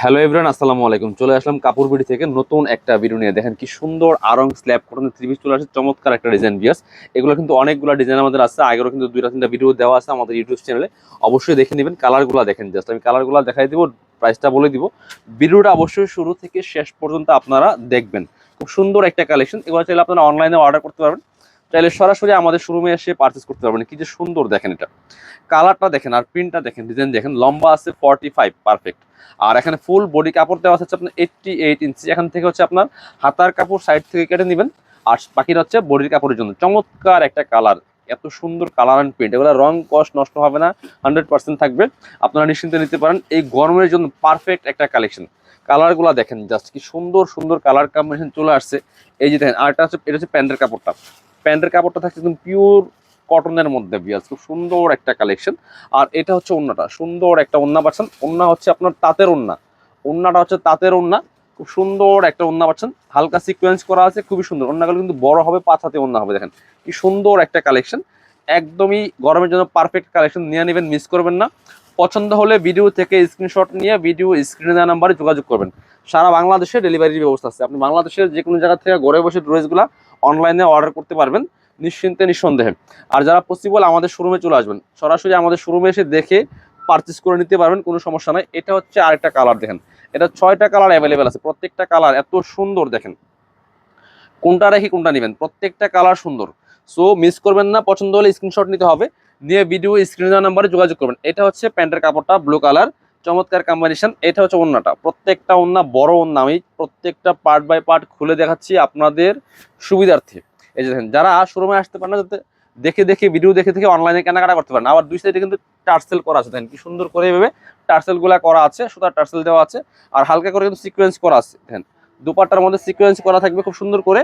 Hello everyone আসসালামু আলাইকুম। চলে আসলাম কাপড় বিড়ি থেকে নতুন একটা ভিডিও নিয়ে। দেখেন কি সুন্দর আরং স্ল্যাব কটনের পিস চলে আসে। চমৎকার একটা ডিজাইন বিয়াস এগুলো কিন্তু অনেকগুলো ডিজাইন আমাদের আছে। আগেরও কিন্তু দুইটা তিনটা ভিডিও দেওয়া আছে আমাদের ইউটিউব চ্যানেলে অবশ্যই দেখে নেবেন কালারগুলো দেখেন জাস্ট আমি কালারগুলো দেখাই দিব প্রাইসটা বলে দিব। ভিডিওটা অবশ্যই শুরু থেকে শেষ পর্যন্ত আপনারা দেখবেন। খুব সুন্দর একটা কালেকশন এগুলো চাইলে আপনারা অনলাইনে অর্ডার করতে পারবেন। চাইলে সরাসরি আমাদের শোরুমে এসে পারচেস করতে পারবেন। কি যে সুন্দর দেখেন এটা। কালারটা দেখেন আর প্রিন্টটা দেখেন ডিজাইন দেখেন, লম্বা আছে ফর্টি ফাইভ পারফেক্ট আর এখানে ফুল বডি কাপড় দেওয়া আছে আপনার এইটটি এইট ইঞ্চি এখান থেকে হচ্ছে আপনার হাতার কাপড় সাইড থেকে কেটে নেবেন। আর বাকিটা হচ্ছে বডির কাপড়ের জন্য। চমৎকার একটা কালার এত সুন্দর কালার অ্যান্ড প্রিন্ট এগুলো রং কস্ট নষ্ট হবে না হান্ড্রেড পার্সেন্ট থাকবে। আপনারা নিশ্চিন্তে নিতে পারেন, এই গরমের জন্য পারফেক্ট একটা কালেকশন কালারগুলো দেখেন জাস্ট কি সুন্দর সুন্দর কালার কম্বিনেশন চলে আসছে। এই যে দেখেন, আর আরটা হচ্ছে, এটা হচ্ছে প্যান্টের কাপড়টা। প্যান্টের কাপড়টা থাকছে একদম পিওর কটনের মধ্যে বিয়াস খুব সুন্দর একটা কালেকশন আর এটা হচ্ছে ওন্নাটা। সুন্দর একটা ওন্না পাচ্ছেন। ওন্না হচ্ছে আপনার তাঁতের ওন্না। ওন্নাটা হচ্ছে তাঁতের ওন্না। খুব সুন্দর একটা ওন্না পাচ্ছেন। হালকা সিকোয়েন্স করা আছে, খুবই সুন্দর। ওন্নাগুলো কিন্তু বড় হবে, পাঁচ হাতে হবে, দেখেন। কি সুন্দর একটা কালেকশন একদমই গরমের জন্য পারফেক্ট কালেকশন নিয়ে নেবেন মিস করবেন না। পছন্দ হলে ভিডিও থেকে স্ক্রিনশট নিয়ে ভিডিও স্ক্রিনে দেওয়া নাম্বারে যোগাযোগ করবেন। সারা বাংলাদেশে ডেলিভারির ব্যবস্থা আছে। আপনি বাংলাদেশের যে কোনো জায়গা থেকে ঘরে বসে ড্রেসগুলো অনলাইনে অর্ডার করতে পারবেন, নিশ্চিন্তে নিঃসন্দেহে। আর যারা পসিবল আমাদের শোরুমে চলে আসবেন, সরাসরি আমাদের শোরুমে এসে দেখে পারচেস করে নিতে পারবেন, কোনো সমস্যা নাই। এটা হচ্ছে আরেকটা কালার দেখেন। এটা ছয়টা কালার অ্যাভেলেবেল আছে। প্রত্যেকটা কালার এত সুন্দর দেখেন। কোনটা রেখে কোনটা নেবেন? প্রত্যেকটা কালার সুন্দর। সো মিস করবেন না, পছন্দ হলে স্ক্রিনশট নিতে হবে। নিয়ে ভিডিও স্ক্রিন দেওয়া নাম্বারে যোগাযোগ করবেন। এটা হচ্ছে প্যান্টের কাপড়টা ব্লু কালার চমৎকার কম্বিনেশন এটা হচ্ছে ওন্নাটা। প্রত্যেকটা ওন্না, বড় ওন্না, আমি প্রত্যেকটা পার্ট বাই পার্ট খুলে দেখাচ্ছি আপনাদের সুবিধার্থে। এই যে দেখেন, যারা শোরুমে আসতে পারেন না, যাতে দেখে দেখে ভিডিও দেখে দেখে অনলাইনে কেনাকাটা করতে পারেন। আবার দুই সাইডে কিন্তু টার্সেল করা আছে। দেখেন কি সুন্দর করে এভাবে টার্সেলগুলা করা আছে, সুতার টার্সেল দেওয়া আছে, আর হালকা করে কিন্তু সিকোয়েন্স করা আছে। দেখেন দুপাট্টার মধ্যে সিকোয়েন্স করা থাকবে খুব সুন্দর করে।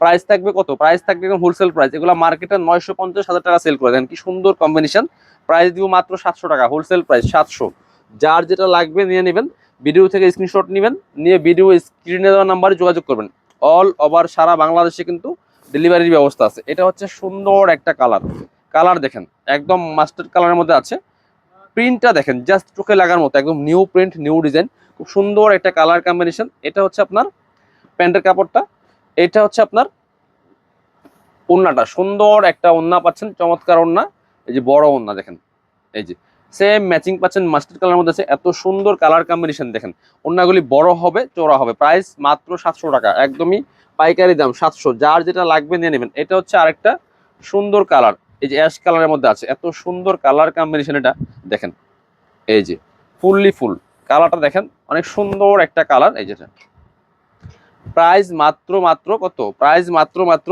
প্রাইস থাকবে কত? প্রাইস থাকবে হোলসেল প্রাইস এগুলো মার্কেটে নয়শো পঞ্চাশ হাজার টাকা সেল করে দেন। কি সুন্দর কম্বিনেশন প্রাইস দিব মাত্র সাতশো টাকা হোলসেল প্রাইস সাতশো। যার যেটা লাগবে নিয়ে নেবেন। ভিডিও থেকে স্ক্রিনশট নেবেন। নিয়ে ভিডিও স্ক্রিনে দেওয়া নাম্বারে যোগাযোগ করবেন। অল ওভার সারা বাংলাদেশে কিন্তু ডেলিভারির ব্যবস্থা আছে। এটা হচ্ছে সুন্দর একটা কালার কালার দেখেন, একদম মাস্টার্ড কালারের মধ্যে আছে। প্রিন্টটা দেখেন জাস্ট চোখে লাগার মতো, একদম নিউ প্রিন্ট নিউ ডিজাইন খুব সুন্দর একটা কালার কম্বিনেশন এটা হচ্ছে আপনার প্যান্টের কাপড়টা, এটা হচ্ছে আপনার ওন্নাটা, সুন্দর একটা ওন্না পাচ্ছেন, চমৎকার ওন্না। এই যে বড় ওন্না দেখেন, এই যে সেম ম্যাচিং পাচ্ছেন মাস্টার কালার মধ্যে আছে, এত সুন্দর কালার কম্বিনেশন দেখেন। ওন্নাগুলি বড় হবে চোরা হবে প্রাইস মাত্র সাতশো টাকা, একদমই পাইকারি দাম সাতশো, যার যেটা লাগবে নিয়ে নেবেন। এটা হচ্ছে আরেকটা সুন্দর কালার এই যে অ্যাশ কালারের মধ্যে আছে, এত সুন্দর কালার কম্বিনেশন এটা, দেখেন, এই যে, ফুললি ফুল কালারটা দেখেন, অনেক সুন্দর একটা কালার এই যেটা প্রাইস মাত্র মাত্র কত? প্রাইস মাত্র মাত্র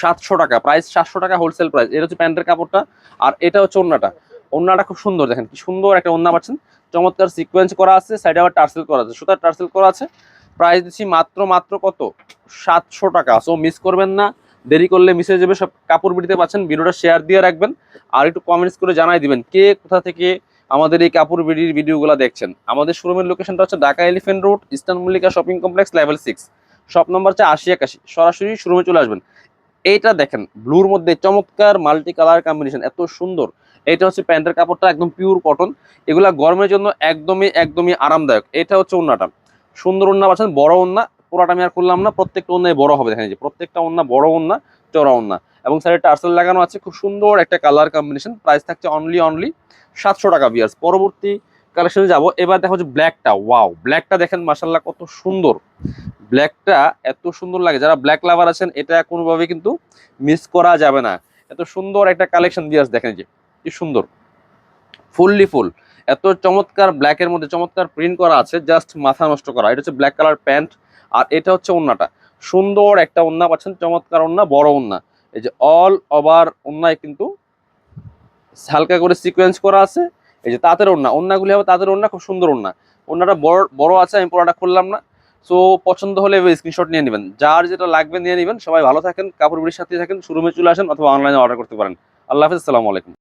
সাতশো টাকা প্রাইস সাতশো টাকা হোলসেল প্রাইস এটা হচ্ছে প্যান্টের কাপড়টা, আর এটা হচ্ছে ওন্নাটা। ওন্নাটা খুব সুন্দর, দেখেন, কি সুন্দর একটা ওন্না পাচ্ছেন। চমৎকার সিকোয়েন্স করা আছে সাইডে আবার টার্সেল করা আছে। সুতার টার্সেল করা আছে। প্রাইস দিচ্ছি মাত্র মাত্র কত? সাতশো টাকা সো মিস করবেন না। দেরি করলে মিস হয়ে যাবে, সব কাপড় বিড়িতে পাচ্ছেন, ভিডিওটা শেয়ার দিয়ে রাখবেন, আর একটু কমেন্টস করে জানাই দিবেন, কে কোথা থেকে আমাদের এই কাপড় বিড়ির ভিডিওগুলো দেখছেন। আমাদের শোরুমের লোকেশনটা হচ্ছে Dhaka Elephant Road Eastern Mallika shopping complex level six shop number হচ্ছে আশি একাশি। সরাসরি শোরুমে চলে আসবেন। এইটা দেখেন ব্লুর মধ্যে চমৎকার মাল্টি কালার কম্বিনেশন এত সুন্দর। এটা হচ্ছে প্যান্টের কাপড়টা, একদম পিওর কটন এগুলা গরমের জন্য একদমই একদমই আরামদায়ক। এটা হচ্ছে ওন্নাটা সুন্দর ওন্না পাচ্ছেন, বড় ওন্না পুরাটা আমি আর করলাম না, প্রত্যেকটা ওন্নায় বড় হবে, দেখেন যে, প্রত্যেকটা ওন্না বড় ওন্না চড়া ওন্না এবং সাইডে টার্সেল লাগানো আছে, খুব সুন্দর একটা কালার কম্বিনেশন প্রাইস থাকছে অনলি অনলি সাতশো টাকা বিয়ার্স পরবর্তী কালেকশনে যাব, এবার দেখা হচ্ছে ব্ল্যাকটা ওয়াও ব্ল্যাকটা দেখেন মাসাল্লাহ কত সুন্দর। ব্ল্যাকটা এত সুন্দর লাগে, যারা ব্ল্যাক লাভার আছেন, এটা কোনোভাবে কিন্তু মিস করা যাবে না। এত সুন্দর একটা কালেকশন বিয়ার্স দেখেন যে, কি সুন্দর। Fully full. এত চমৎকার ব্ল্যাকের মধ্যে চমৎকার প্রিন্ট করা আছে জাস্ট মাথা নষ্ট করা। এটা হচ্ছে ব্ল্যাক কালার প্যান্ট আর এটা হচ্ছে ওন্নাটা। সুন্দর একটা ওন্না পাচ্ছেন, চমৎকার ওন্না, বড় ওন্না। এই যে অল ওভার ওন্নায় কিন্তু হালকা করে সিকোয়েন্স করা আছে। এই যে তাঁতের ওন্না, ওন্নাগুলি হবে তাঁতের ওন্না, খুব সুন্দর ওন্না। ওন্নাটা বড় বড় আছে, আমি পুরোটা খুললাম না। সো পছন্দ হলে স্ক্রিনশট নিয়ে নেবেন। যার যেটা লাগবে নিয়ে নেবেন। সবাই ভালো থাকেন, কাপড় বিড়ির সাথে থাকেন শোরুমে চলে আসেন অথবা অনলাইনে অর্ডার করতে পারেন। আল্লাহ হাফিজ, আসসালামু আলাইকুম।